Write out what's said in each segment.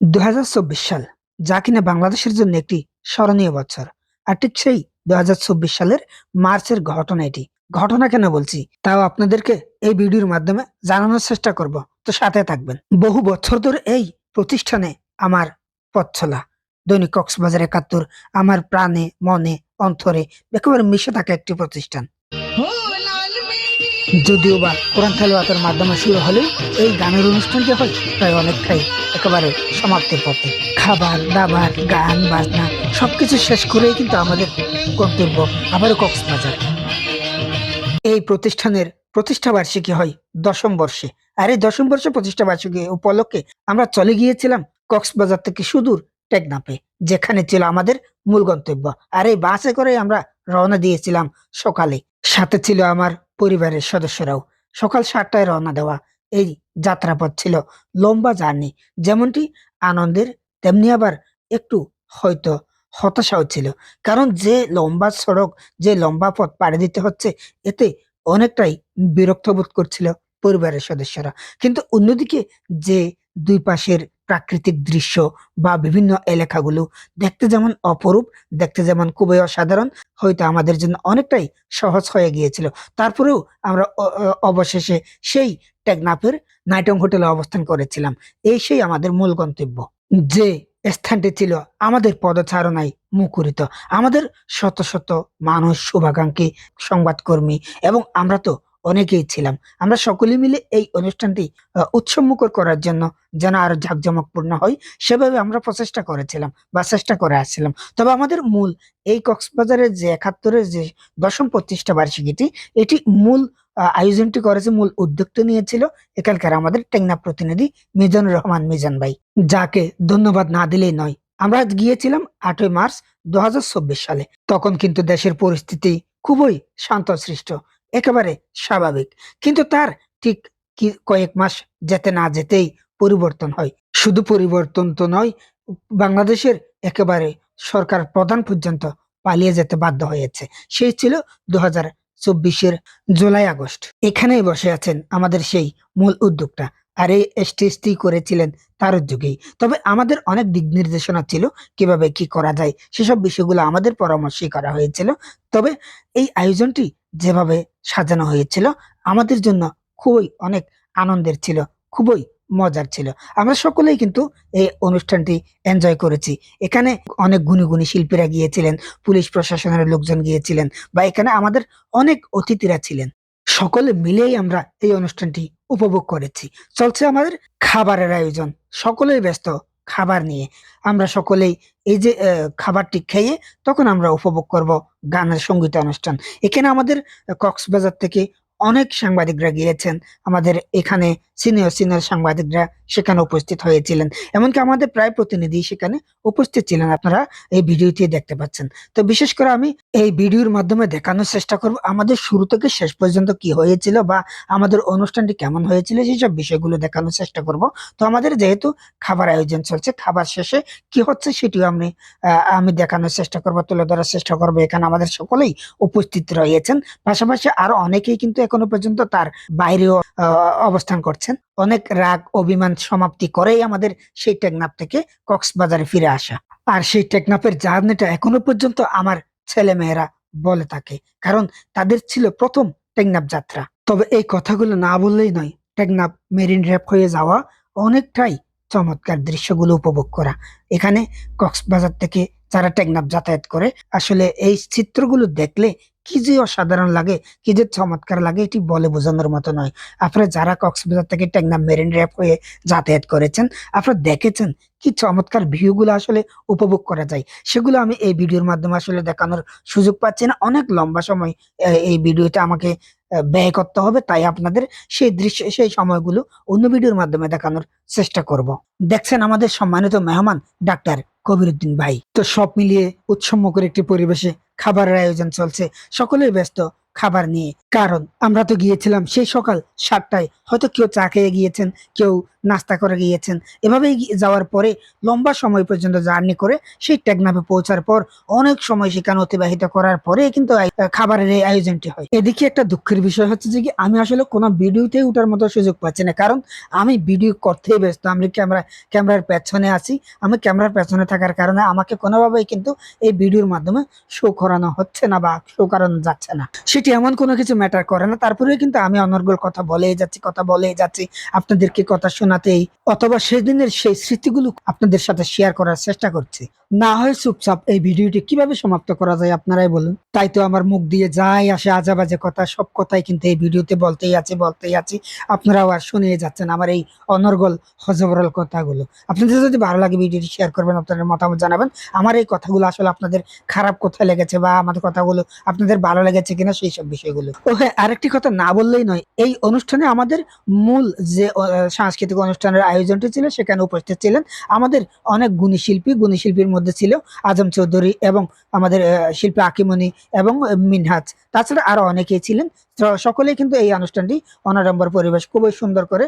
দু সাল, যা কিনা বাংলাদেশের জন্য একটি স্মরণীয় বছর। আর ঠিক সেই দু সালের মার্চের ঘটনা এটি। ঘটনা কেন বলছি? তাও আপনাদেরকে এই ভিডিওর মাধ্যমে জানানোর চেষ্টা করব। তো সাথে থাকবেন। বহু বছর ধরে এই প্রতিষ্ঠানে আমার পথছলা দৈনিক কক্সবাজার একাত্তর, আমার প্রাণে, মনে, অন্তরে একেবারে মিশে থাকা একটি প্রতিষ্ঠান। যদিও বা কোরআন তেলাওয়াতের মাধ্যমে শুরু হলেও এই গানের অনুষ্ঠানটি হয়, প্রায় অনেকটাই একেবারে সমাপ্তির পথে। খাবার, দাবার, গান, বাজনা, সবকিছু শেষ করেই কিন্তু আমাদের গন্তব্য আবারও কক্সবাজার। এই প্রতিষ্ঠানের প্রতিষ্ঠা বার্ষিকী হয় দশম বর্ষে। আর এই দশম বর্ষে প্রতিষ্ঠা বার্ষিকী উপলক্ষে আমরা চলে গিয়েছিলাম কক্সবাজার থেকে সুদূর টেকনাপে যেখানে ছিল আমাদের মূল গন্তব্য। আর এই বাসে করে আমরা রওনা দিয়েছিলাম সকালে। সাথে ছিল আমার পরিবারের সদস্যরাও সকাল সাতটায় রওনা দেওয়া এই যাত্রাপথ ছিল লম্বা জার্নি। যেমনটি আনন্দের, তেমনি আবার একটু হয়তো হতাশাও ছিল। কারণ যে লম্বা সড়ক, যে লম্বা পথ পাড়ি দিতে হচ্ছে, এতে অনেকটাই বিরক্ত বোধ করছিল পরিবারের সদস্যরা। কিন্তু অন্যদিকে যে দুই পাশের প্রাকৃতিক দৃশ্য বা বিভিন্ন এলাকাগুলো দেখতে যেমন অপরূপ, দেখতে যেমন খুবই অসাধারণ, হয়তো আমাদের জন্য অনেকটাই সহজ হয়ে গিয়েছিল। তারপরেও আমরা অবশেষে সেই টেকনাফের নাইটং হোটেলে অবস্থান করেছিলাম। এই সেই আমাদের মূল গন্তব্য। যে স্থানটি ছিল আমাদের পদচারণায় মুখরিত। আমাদের শত শত মানুষ, শুভাকাঙ্ক্ষী সংবাদকর্মী এবং আমরা তো অনেকেই ছিলাম। আমরা সকলে মিলে এই অনুষ্ঠানটি আহ, উৎসবমুখর করার জন্য যেন আরও জাঁকজমকপূর্ণ হয় সেভাবে আমরা প্রচেষ্টা করেছিলাম বা চেষ্টা করে আসছিলাম। তবে আমাদের মূল এই কক্সবাজারের যে একাত্তরের যে দশম প্রতিষ্ঠা বার্ষিকীটি এটি মূল আয়োজনটি করেছে মূল উদ্যোগটা নিয়েছিল এখানকার আমাদের টেকনা প্রতিনিধি মিজানুর রহমান মিজান ভাই যাকে ধন্যবাদ না দিলেই নয়। আমরা গিয়েছিলাম আটই মার্চ দু হাজার চব্বিশ সালে। তখন কিন্তু দেশের পরিস্থিতি খুবই শান্তশিষ্ট। একেবারে স্বাভাবিক। কিন্তু তার ঠিক কি কয়েক মাস যেতে না যেতেই পরিবর্তন হয়। শুধু পরিবর্তন তো নয়, বাংলাদেশের একেবারে সরকার প্রধান পর্যন্ত পালিয়ে যেতে বাধ্য হয়েছে। সেই ছিল দু হাজার চব্বিশের জুলাই আগস্ট। এখানেই বসে আছেন আমাদের সেই মূল উদ্যোগটা আর এই স্টেজটি করেছিলেন তার উদ্যোগেই। তবে আমাদের অনেক দিক নির্দেশনা ছিল কীভাবে কি করা যায়, সেসব বিষয়গুলো আমাদের পরামর্শই করা হয়েছিল। তবে এই আয়োজনটি যেভাবে সাজানো হয়েছিল, আমাদের জন্য খুবই অনেক আনন্দের ছিল, খুবই মজার ছিল। আমরা সকলেই কিন্তু এই অনুষ্ঠানটি এনজয় করেছি। এখানে অনেক গুণী গুণী শিল্পীরা গিয়েছিলেন, পুলিশ প্রশাসনের লোকজন গিয়েছিলেন বা এখানে আমাদের অনেক অতিথিরা ছিলেন। সকলে মিলেই আমরা এই অনুষ্ঠানটি উপভোগ করেছি। চলছে আমাদের খাবারের আয়োজন। সকলেই ব্যস্ত খাবার নিয়ে। আমরা সকলেই এই যে খাবারটি খেয়ে তখন আমরা উপভোগ করব গানের সংগীত অনুষ্ঠান এখানে আমাদের কক্সবাজার থেকে অনেক সাংবাদিকরা গিয়েছেন। আমাদের এখানে সিনিয়র সিনিয়র সাংবাদিকরা সেখানে উপস্থিত হয়েছিলেন। এমনকি আমাদের প্রায় প্রতিনিধি সেখানে উপস্থিত ছিলেন। আপনারা এই ভিডিওটি দেখতে পাচ্ছেন। তো বিশেষ করে আমি এই ভিডিওর মাধ্যমে দেখানোর চেষ্টা করব, আমাদের শুরু থেকে শেষ পর্যন্ত কি হয়েছিল বা আমাদের অনুষ্ঠানটি কেমন হয়েছিল সেসব বিষয়গুলো দেখানোর চেষ্টা করব। তো আমাদের যেহেতু খাবার আয়োজন চলছে, খাবার শেষে কি হচ্ছে সেটিও আমি আমি দেখানোর চেষ্টা করব, তুলে ধরার চেষ্টা করব। এখানে আমাদের সকলেই উপস্থিত রয়েছেন। পাশাপাশি আরও অনেকেই কিন্তু এখনও পর্যন্ত তার বাইরেও অবস্থান করছেন। অনেক রাগ, অভিমান সমাপ্তি করেই আমাদের সেই টেকনাফ থেকে কক্সবাজারে ফিরে আসা। আর সেই টেকনাফের জার্নিটা এখনও পর্যন্ত আমার ছেলে মেয়েরা বলে থাকে, কারণ তাদের ছিল প্রথম টেকনাফ যাত্রা। তবে এই কথাগুলো না বললেই নয়, টেকনাফ মেরিন র্যাপ হয়ে যাওয়া অনেকটাই চমৎকার দৃশ্যগুলো উপভোগ করা। এখানে কক্সবাজার থেকে যারা টেকনাফ যাতায়াত করে, আসলে এই চিত্রগুলো দেখলে কি যে অসাধারণ লাগে, কি যে চমৎকার লাগে, এটি বলে বোঝানোর মতো নয়। আপনারা যারা কক্সবাজার থেকে ট্যাংনা মেরিন ড্রাইভ হয়ে যাতায়াত করেছেন, আপনারা দেখেছেন কি চমৎকার ভিউগুলো আসলে উপভোগ করা যায়। সেগুলো আমি এই ভিডিওর মাধ্যমে আসলে দেখানোর সুযোগ পাচ্ছি না। অনেক লম্বা সময় এই ভিডিওটা আমাকে ব্যয় করতে হবে, তাই আপনাদের সেই দৃশ্য, সেই সময়গুলো অন্য ভিডিওর মাধ্যমে দেখানোর চেষ্টা করব। দেখছেন আমাদের সম্মানিত মেহমান ডাক্তার কবিরুদ্দিন ভাই। তো সব মিলিয়ে উৎসবমুখর একটি পরিবেশে খাবারের আয়োজন চলছে, সকলেই ব্যস্ত খাবার নিয়ে। কারণ আমরা তো গিয়েছিলাম সেই সকাল সাতটায়, হয়তো কেউ চা খেয়ে গিয়েছেন, কেউ নাস্তা করে গিয়েছেন। এভাবেই যাওয়ার পরে লম্বা সময় পর্যন্ত জার্নি করে সেই টেকনাফে পৌঁছার পর অনেক সময় সেখানে অতিবাহিত করার পরে কিন্তু খাবারের এই আয়োজনটি হয়। এদিকে একটা দুঃখের বিষয় হচ্ছে যে কি, আমি আসলে কোনো ভিডিওতে ওঠার মতো সুযোগ পাচ্ছি না। কারণ আমি ভিডিও করতেই ব্যস্ত, আমি ক্যামেরা, ক্যামেরার পেছনে আছি। আমি ক্যামেরার পেছনে থাকার কারণে আমাকে কোনোভাবেই কিন্তু এই ভিডিওর মাধ্যমে শো করানো হচ্ছে না বা শো করানো যাচ্ছে না। সেটি এমন কোনো কিছু ম্যাটার করে না। তারপরেও কিন্তু আমি অনর্গল কথা বলেই যাচ্ছি, কথা বলেই যাচ্ছি। আপনাদেরকে কথা শোনাতেই অথবা সেদিনের সেই স্মৃতিগুলো আপনাদের সাথে শেয়ার করার চেষ্টা করছি। না হয় চুপচাপ এই ভিডিওটি কীভাবে সমাপ্ত করা যায় আপনারাই বলুন। তাই তো আমার মুখ দিয়ে যাই আসে আজাবাজে কথা, সব কথাই কিন্তু এই ভিডিওতে বলতেই আছে, বলতেই আছি। আপনারাও আর শুনিয়ে যাচ্ছেন আমার এই অনর্গল হজবরল কথাগুলো। আপনাদের যদি ভালো লাগে ভিডিওটি শেয়ার করবেন, আপনাদের মতামত জানাবেন। আমার এই কথাগুলো আসলে আপনাদের খারাপ কোথায় লেগেছে বা আমাদের কথাগুলো আপনাদের ভালো লেগেছে কিনা সেই সব বিষয়গুলো। ও হ্যাঁ আরেকটি কথা না বললেই নয়, এই অনুষ্ঠানে আমাদের মূল যে সাংস্কৃতিক অনুষ্ঠানের আয়োজনটি ছিল, সেখানে উপস্থিত ছিলেন আমাদের অনেক গুণী শিল্পী। গুণী শিল্পীর মধ্যে ছিল আজম চৌধুরী এবং আমাদের শিল্পী আকিমনি এবং মিনহাজ। তাছাড়া আরও অনেকেই ছিলেন। সকলেই কিন্তু এই অনুষ্ঠানটি অনাডম্বর পরিবেশ খুবই সুন্দর করে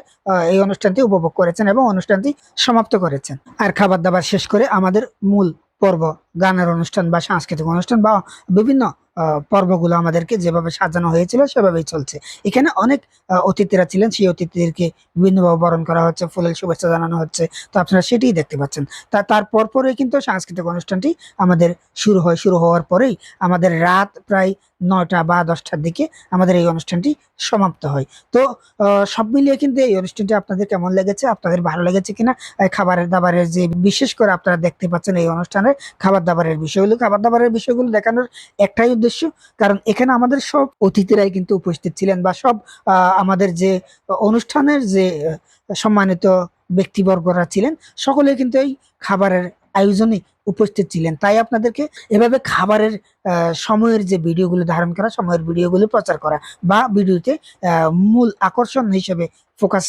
এই অনুষ্ঠানটি উপভোগ করেছেন এবং অনুষ্ঠানটি সমাপ্ত করেছেন। আর খাবার দাবার শেষ করে আমাদের মূল পর্ব, গানের অনুষ্ঠান বা সাংস্কৃতিক অনুষ্ঠান বা বিভিন্ন পর্বগুলো আমাদেরকে যেভাবে সাজানো হয়েছিল, সেভাবেই চলছে। এখানে অনেক অতিথিরা ছিলেন। সেই অতিথিদেরকে বিভিন্নভাবে বরণ করা হচ্ছে, ফুলের শুভেচ্ছা জানানো হচ্ছে। তো আপনারা সেটিই দেখতে পাচ্ছেন। তা, তার পরপরই কিন্তু সাংস্কৃতিক অনুষ্ঠানটি আমাদের শুরু হয়, শুরু হওয়ার পরেই আমাদের রাত প্রায় নয়টা বা দশটার দিকে আমাদের এই অনুষ্ঠানটি সমাপ্ত হয়। তো সব মিলিয়ে কিন্তু এই অনুষ্ঠানটি আপনাদের কেমন লেগেছে? আপনাদের ভালো লেগেছে কিনা খাবারের দাবারের যে, বিশেষ করে আপনারা দেখতে পাচ্ছেন এই অনুষ্ঠানের খাবার দাবারের বিষয়গুলো। খাবার দাবারের বিষয়গুলো দেখানোর একটাই উদ্দেশ্য। কারণ এখানে আমাদের সব অতিথিরাই কিন্তু উপস্থিত ছিলেন বা সব আমাদের যে অনুষ্ঠানের যে সম্মানিত ব্যক্তিবর্গরা ছিলেন সকলে কিন্তু এই খাবারের আয়োজনে উপস্থিত ছিলেন। তাই আপনাদেরকে এভাবে খাবারের সময়ের যে ভিডিওগুলো ধারণ করা, সময়ের ভিডিওগুলো প্রচার করা বা ভিডিওতে মূল আকর্ষণ হিসেবে ফোকাস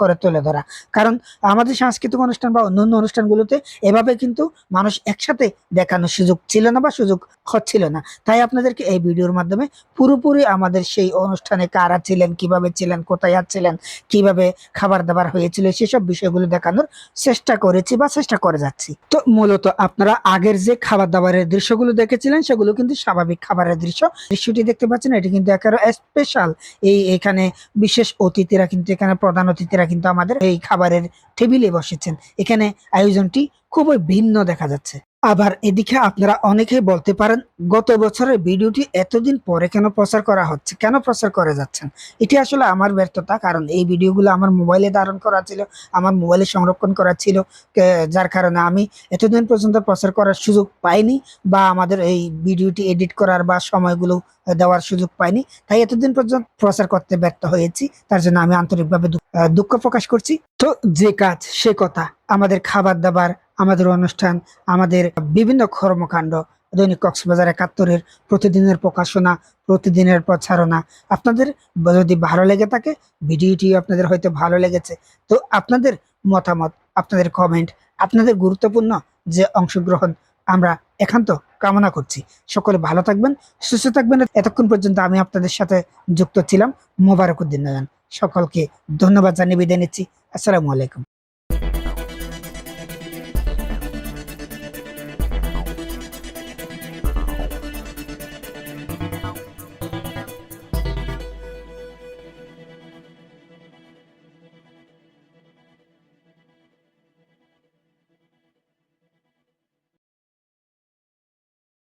করে তুলে ধরা। কারণ আমাদের সাংস্কৃতিক অনুষ্ঠান বা অন্যান্য অনুষ্ঠানগুলোতে এভাবে কিন্তু মানুষ একসাথে দেখানোর সুযোগ ছিল না বা সুযোগ হচ্ছিল না। তাই আপনাদেরকে এই ভিডিওর মাধ্যমে পুরোপুরি আমাদের সেই অনুষ্ঠানে কারা ছিলেন, কীভাবে ছিলেন, কোথায় ছিলেন কীভাবে খাবার দাবার হয়েছিল, সেসব বিষয়গুলো দেখানোর চেষ্টা করেছি বা চেষ্টা করে যাচ্ছি। তো মূলত আপনারা আগের যে খাবার দাবারের দৃশ্যগুলো দেখেছিলেন, সেগুলো কিন্তু স্বাভাবিক খাবারের দৃশ্য। দৃশ্যটি দেখতে পাচ্ছেন, এটি কিন্তু একেবারে স্পেশাল এই এখানে বিশেষ অতিথিরা কিন্তু, এখানে প্রধান অতিথিরা কিন্তু আমাদের এই খাবারের টেবিলে বসেছেন। এখানে আয়োজনটি খুবই ভিন্ন দেখা যাচ্ছে। আবার এদিকে আপনারা অনেকেই বলতে পারেন, গত বছরের ভিডিওটি এতদিন পরে কেন প্রচার করা হচ্ছে, কেন প্রচার করে যাচ্ছেন? এটি আসলে আমার ব্যর্থতা, কারণ এই ভিডিওগুলো আমার মোবাইলে ধারণ করা ছিল, আমার মোবাইলে সংরক্ষণ করা ছিল যার কারণে আমি এতদিন পর্যন্ত প্রচার করার সুযোগ পাইনি বা আমাদের এই ভিডিওটি এডিট করার বা সময়গুলো দেওয়ার সুযোগ পাইনি। তাই এতদিন পর্যন্ত প্রচার করতে ব্যর্থ হয়েছি, তার জন্য আমি আন্তরিকভাবে দুঃখ প্রকাশ করছি। তো যে কাজ, সে কথা আমাদের খাবার দাবার, আমাদের অনুষ্ঠান, আমাদের বিভিন্ন কর্মকাণ্ড, দৈনিক কক্সবাজার একাত্তরের প্রতিদিনের প্রকাশনা, প্রতিদিনের প্রচারণা। আপনাদের যদি ভালো লেগে থাকে, ভিডিওটি আপনাদের হয়তো ভালো লেগেছে, তো আপনাদের মতামত, আপনাদের কমেন্ট আপনাদের গুরুত্বপূর্ণ যে অংশগ্রহণ আমরা একান্ত কামনা করছি। সকলে ভালো থাকবেন, সুস্থ থাকবেন। এতক্ষণ পর্যন্ত আমি আপনাদের সাথে যুক্ত ছিলাম মোবারক উদ্দিন সকলকে ধন্যবাদ জানিয়ে বিদায় নিচ্ছি। আসসালামু আলাইকুম।